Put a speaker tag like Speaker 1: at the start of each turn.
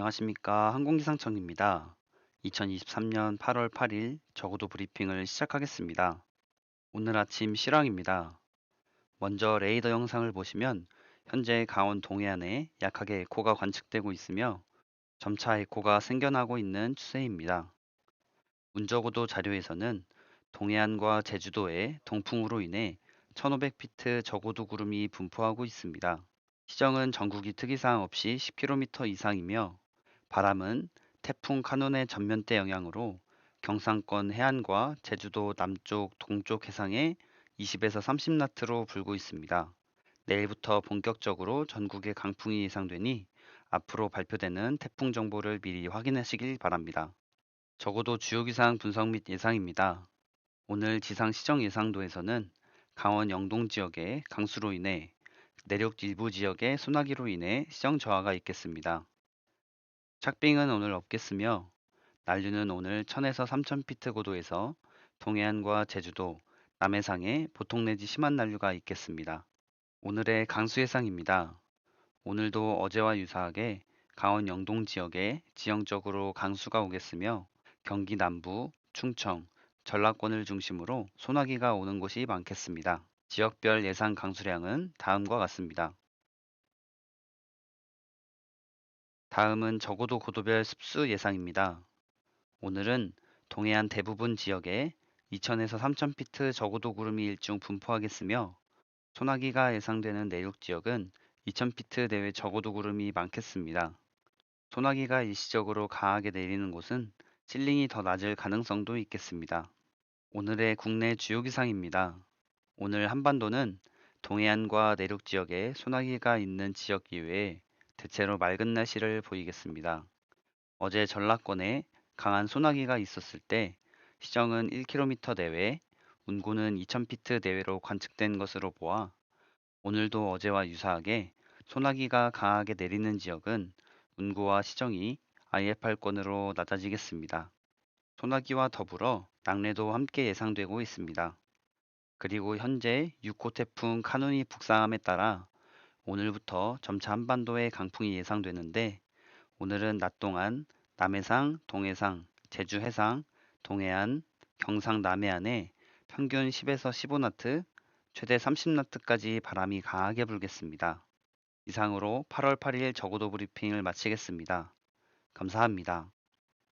Speaker 1: 안녕하십니까. 항공기상청입니다. 2023년 8월 8일 적어도 브리핑을 시작하겠습니다. 오늘 아침 실황입니다. 먼저 레이더 영상을 보시면 현재 강원 동해안에 약하게 에코가 관측되고 있으며 점차 에코가 생겨나고 있는 추세입니다. 운적어도 자료에서는 동해안과 제주도의 동풍으로 인해 1500피트 적어도 구름이 분포하고 있습니다. 시정은 전국이 특이사항 없이 10km 이상이며 바람은 태풍 카눈의 전면대 영향으로 경상권 해안과 제주도 남쪽 동쪽 해상에 20에서 30나트로 불고 있습니다. 내일부터 본격적으로 전국에 강풍이 예상되니 앞으로 발표되는 태풍 정보를 미리 확인하시길 바랍니다. 적어도 주요 기상 분석 및 예상입니다. 오늘 지상 시정 예상도에서는 강원 영동 지역의 강수로 인해 내륙 일부 지역의 소나기로 인해 시정 저하가 있겠습니다. 착빙은 오늘 없겠으며 난류는 오늘 1000에서 3000피트 고도에서 동해안과 제주도, 남해상에 보통 내지 심한 난류가 있겠습니다. 오늘의 강수 예상입니다. 오늘도 어제와 유사하게 강원 영동 지역에 지형적으로 강수가 오겠으며 경기 남부, 충청, 전라권을 중심으로 소나기가 오는 곳이 많겠습니다. 지역별 예상 강수량은 다음과 같습니다. 다음은 적어도 고도별 습수 예상입니다. 오늘은 동해안 대부분 지역에 2000에서 3000피트 적어도 구름이 일중 분포하겠으며 소나기가 예상되는 내륙 지역은 2000피트 내외 적어도 구름이 많겠습니다. 소나기가 일시적으로 강하게 내리는 곳은 실링이 더 낮을 가능성도 있겠습니다. 오늘의 국내 주요 기상입니다. 오늘 한반도는 동해안과 내륙 지역에 소나기가 있는 지역 이외에 대체로 맑은 날씨를 보이겠습니다. 어제 전라권에 강한 소나기가 있었을 때 시정은 1km 내외, 운구는 2000피트 내외로 관측된 것으로 보아 오늘도 어제와 유사하게 소나기가 강하게 내리는 지역은 운구와 시정이 IF8권으로 낮아지겠습니다. 소나기와 더불어 낙뢰도 함께 예상되고 있습니다. 그리고 현재 6호 태풍 카눈이 북상함에 따라 오늘부터 점차 한반도에 강풍이 예상되는데 오늘은 낮 동안 남해상, 동해상, 제주 해상, 동해안, 경상 남해안에 평균 10에서 15나트, 최대 30나트까지 바람이 강하게 불겠습니다. 이상으로 8월 8일 적어도 브리핑을 마치겠습니다. 감사합니다.